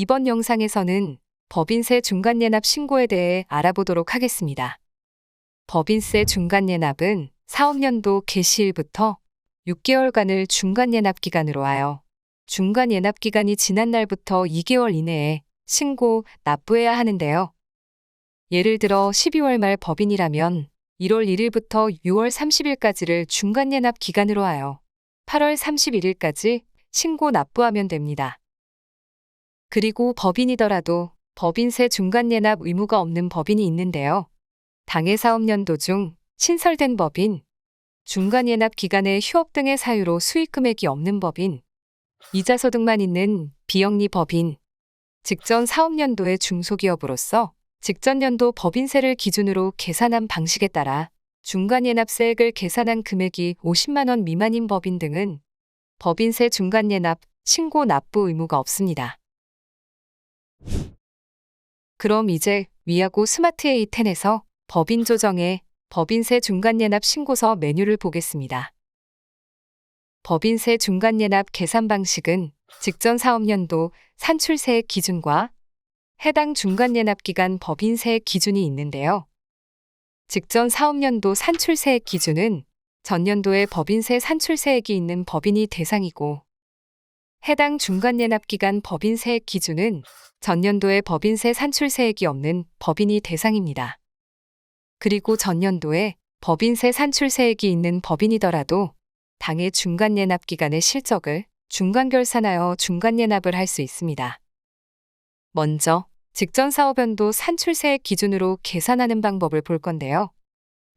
이번 영상에서는 법인세 중간예납 신고에 대해 알아보도록 하겠습니다. 법인세 중간예납은 사업년도 개시일부터 6개월간을 중간예납 기간으로 하여 중간예납 기간이 지난 날부터 2개월 이내에 신고, 납부해야 하는데요. 예를 들어 12월 말 법인이라면 1월 1일부터 6월 30일까지를 중간예납 기간으로 하여 8월 31일까지 신고 납부하면 됩니다. 그리고 법인이더라도 법인세 중간예납 의무가 없는 법인이 있는데요. 당해 사업년도 중 신설된 법인, 중간예납 기간에 휴업 등의 사유로 수익 금액이 없는 법인, 이자 소득만 있는 비영리 법인, 직전 사업년도의 중소기업으로서 직전년도 법인세를 기준으로 계산한 방식에 따라 중간예납세액을 계산한 금액이 50만 원 미만인 법인 등은 법인세 중간예납 신고 납부 의무가 없습니다. 그럼 이제 위하고 스마트 A10에서 법인 조정에 법인세 중간예납 신고서 메뉴를 보겠습니다. 법인세 중간예납 계산 방식은 직전 사업년도 산출세액 기준과 해당 중간예납 기간 법인세액 기준이 있는데요. 직전 사업년도 산출세액 기준은 전년도에 법인세 산출세액이 있는 법인이 대상이고 해당 중간예납 기간 법인세액 기준은 전년도에 법인세 산출세액이 없는 법인이 대상입니다. 그리고 전년도에 법인세 산출세액이 있는 법인이더라도 당해 중간예납 기간의 실적을 중간결산하여 중간예납을 할 수 있습니다. 먼저 직전 사업연도 산출세액 기준으로 계산하는 방법을 볼 건데요.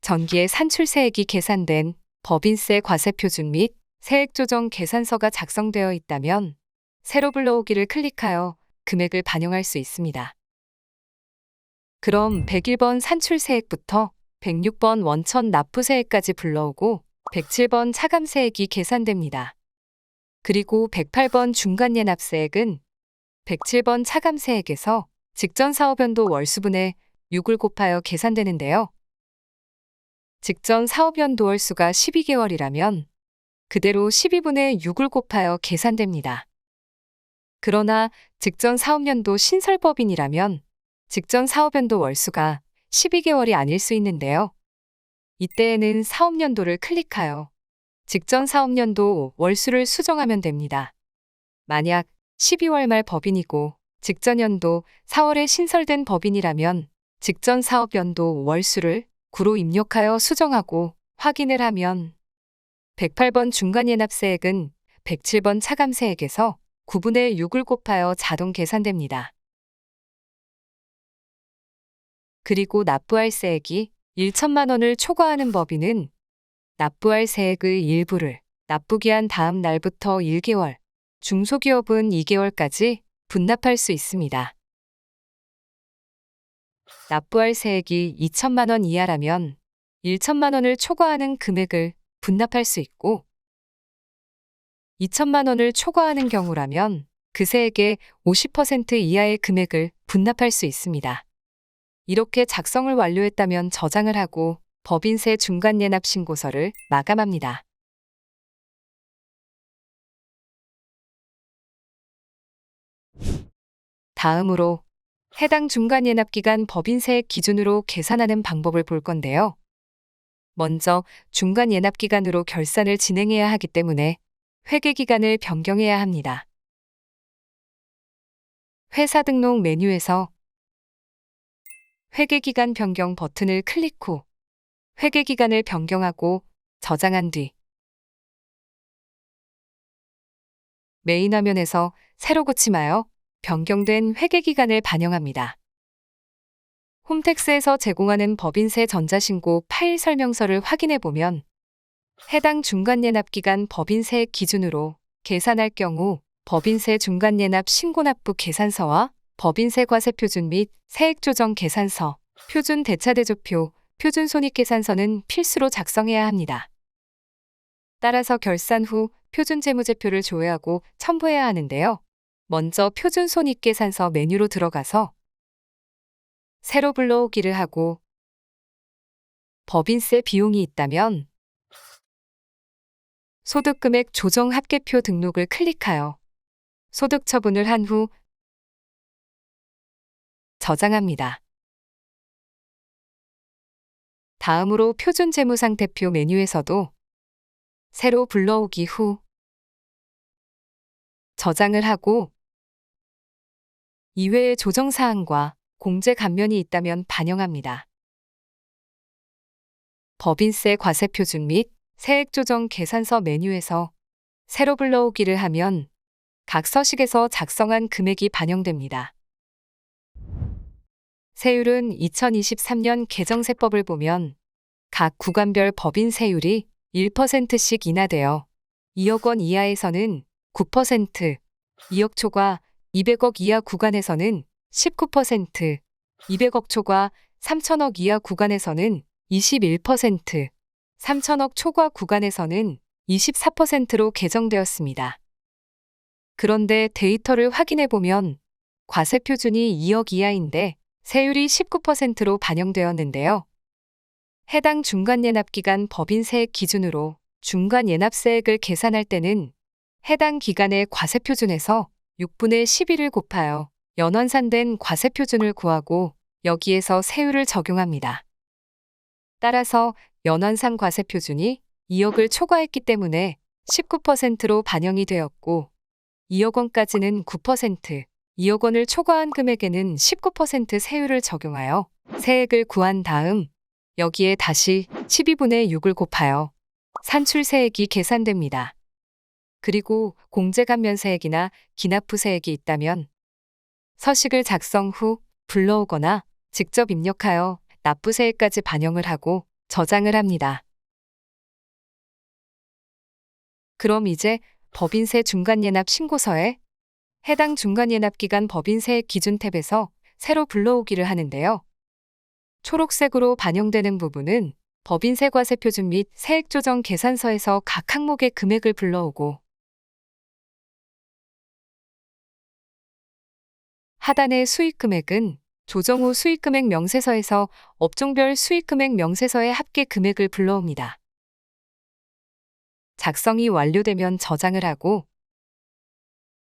전기에 산출세액이 계산된 법인세 과세표준 및 세액조정 계산서가 작성되어 있다면 새로 불러오기를 클릭하여 금액을 반영할 수 있습니다. 그럼 101번 산출세액부터 106번 원천 납부세액까지 불러오고 107번 차감세액이 계산됩니다. 그리고 108번 중간예납세액은 107번 차감세액에서 직전 사업연도 월수분의 6을 곱하여 계산되는데요. 직전 사업연도 월수가 12개월이라면 그대로 12분의 6을 곱하여 계산됩니다. 그러나 직전 사업연도 신설법인이라면 직전 사업연도 월수가 12개월이 아닐 수 있는데요. 이때에는 사업연도를 클릭하여 직전 사업연도 월수를 수정하면 됩니다. 만약 12월 말 법인이고 직전 연도 4월에 신설된 법인이라면 직전 사업 연도 월수를 9로 입력하여 수정하고 확인을 하면 108번 중간예납세액은 107번 차감세액에서 9분의 6을 곱하여 자동 계산됩니다. 그리고 납부할 세액이 1천만 원을 초과하는 법인은 납부할 세액의 일부를 납부기한 다음 날부터 1개월, 중소기업은 2개월까지 분납할 수 있습니다. 납부할 세액이 2천만 원 이하라면 1천만 원을 초과하는 금액을 분납할 수 있고 2천만 원을 초과하는 경우라면 그 세액의 50% 이하의 금액을 분납할 수 있습니다. 이렇게 작성을 완료했다면 저장을 하고 법인세 중간예납 신고서를 마감합니다. 다음으로 해당 중간예납기간 법인세액 기준으로 계산하는 방법을 볼 건데요. 먼저 중간 예납 기간으로 결산을 진행해야 하기 때문에 회계 기간을 변경해야 합니다. 회사 등록 메뉴에서 회계 기간 변경 버튼을 클릭 후 회계 기간을 변경하고 저장한 뒤 메인 화면에서 새로 고침하여 변경된 회계 기간을 반영합니다. 홈택스에서 제공하는 법인세 전자신고 파일 설명서를 확인해 보면 해당 중간예납기간 법인세 기준으로 계산할 경우 법인세 중간예납 신고납부 계산서와 법인세 과세표준 및 세액조정 계산서, 표준 대차대조표, 표준 손익계산서는 필수로 작성해야 합니다. 따라서 결산 후 표준 재무제표를 조회하고 첨부해야 하는데요. 먼저 표준 손익계산서 메뉴로 들어가서 새로 불러오기를 하고 법인세 비용이 있다면 소득금액 조정 합계표 등록을 클릭하여 소득 처분을 한 후 저장합니다. 다음으로 표준 재무상태표 메뉴에서도 새로 불러오기 후 저장을 하고 이외의 조정사항과 공제 감면이 있다면 반영합니다. 법인세 과세 표준 및 세액 조정 계산서 메뉴에서 새로 불러오기를 하면 각 서식에서 작성한 금액이 반영됩니다. 세율은 2023년 개정세법을 보면 각 구간별 법인 세율이 1%씩 인하되어 2억 원 이하에서는 9%, 2억 초과 200억 이하 구간에서는 19%, 200억 초과 3천억 이하 구간에서는 21%, 3천억 초과 구간에서는 24%로 개정되었습니다. 그런데 데이터를 확인해 보면 과세 표준이 2억 이하인데 세율이 19%로 반영되었는데요. 해당 중간예납기간 법인세액 기준으로 중간예납세액을 계산할 때는 해당 기간의 과세표준에서 6분의 11을 곱하여 연원산된 과세 표준을 구하고 여기에서 세율을 적용합니다. 따라서 연원산 과세 표준이 2억을 초과했기 때문에 19%로 반영이 되었고 2억 원까지는 9%, 2억 원을 초과한 금액에는 19% 세율을 적용하여 세액을 구한 다음 여기에 다시 12분의 6을 곱하여 산출세액이 계산됩니다. 그리고 공제감면세액이나 기납부세액이 있다면 서식을 작성 후 불러오거나 직접 입력하여 납부세액까지 반영을 하고 저장을 합니다. 그럼 이제 법인세 중간예납 신고서에 해당 중간예납기간 법인세액 기준 탭에서 새로 불러오기를 하는데요. 초록색으로 반영되는 부분은 법인세 과세 표준 및 세액조정 계산서에서 각 항목의 금액을 불러오고 하단의 수익금액은 조정 후 수익금액 명세서에서 업종별 수익금액 명세서의 합계 금액을 불러옵니다. 작성이 완료되면 저장을 하고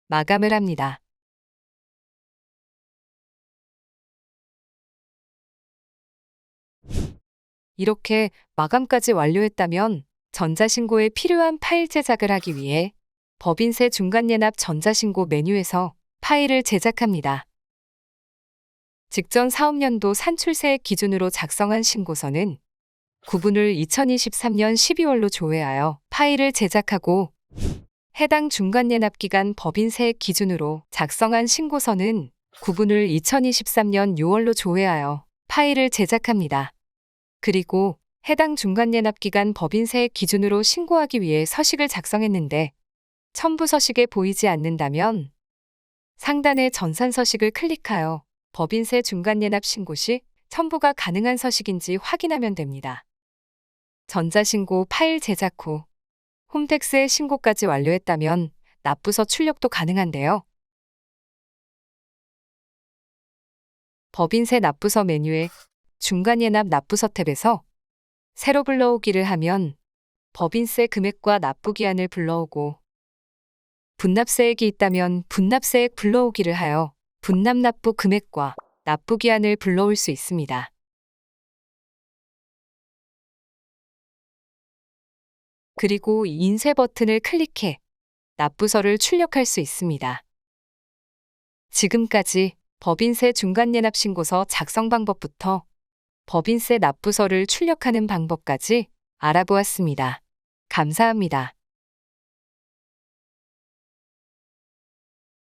마감을 합니다. 이렇게 마감까지 완료했다면 전자신고에 필요한 파일 제작을 하기 위해 법인세 중간예납 전자신고 메뉴에서 파일을 제작합니다. 직전 사업년도 산출세액 기준으로 작성한 신고서는 구분을 2023년 12월로 조회하여 파일을 제작하고 해당 중간 예납기간 법인세액 기준으로 작성한 신고서는 구분을 2023년 6월로 조회하여 파일을 제작합니다. 그리고 해당 중간 예납기간 법인세액 기준으로 신고하기 위해 서식을 작성했는데 첨부 서식에 보이지 않는다면 상단의 전산 서식을 클릭하여 법인세 중간예납 신고 시 첨부가 가능한 서식인지 확인하면 됩니다. 전자신고 파일 제작 후 홈택스의 신고까지 완료했다면 납부서 출력도 가능한데요. 법인세 납부서 메뉴에 중간예납 납부서 탭에서 새로 불러오기를 하면 법인세 금액과 납부기한을 불러오고 분납세액이 있다면 분납세액 불러오기를 하여 분납 납부 금액과 납부 기한을 불러올 수 있습니다. 그리고 인쇄 버튼을 클릭해 납부서를 출력할 수 있습니다. 지금까지 법인세 중간예납 신고서 작성 방법부터 법인세 납부서를 출력하는 방법까지 알아보았습니다. 감사합니다.